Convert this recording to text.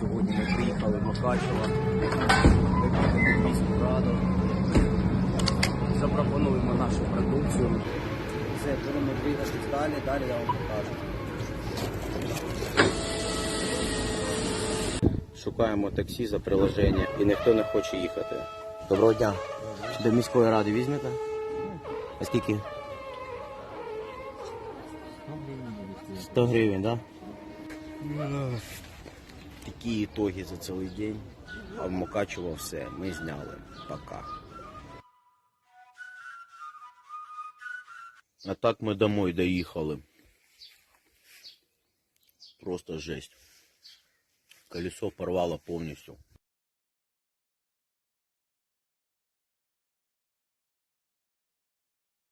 Сьогодні ми приїхали в Махачево, викликати міську раду, запропонуємо нашу продукцію. Це будемо двигатись далі, далі я вам покажу. Шукаємо таксі за приложення і ніхто не хоче їхати. Доброго дня. До міської ради візьмете? А скільки? 100 гривень? Да? Такі ітоги за цілий день. А в Мукачево все. Ми зняли. Пока. А так ми домой доїхали. Просто жесть. Колесо порвало повністю.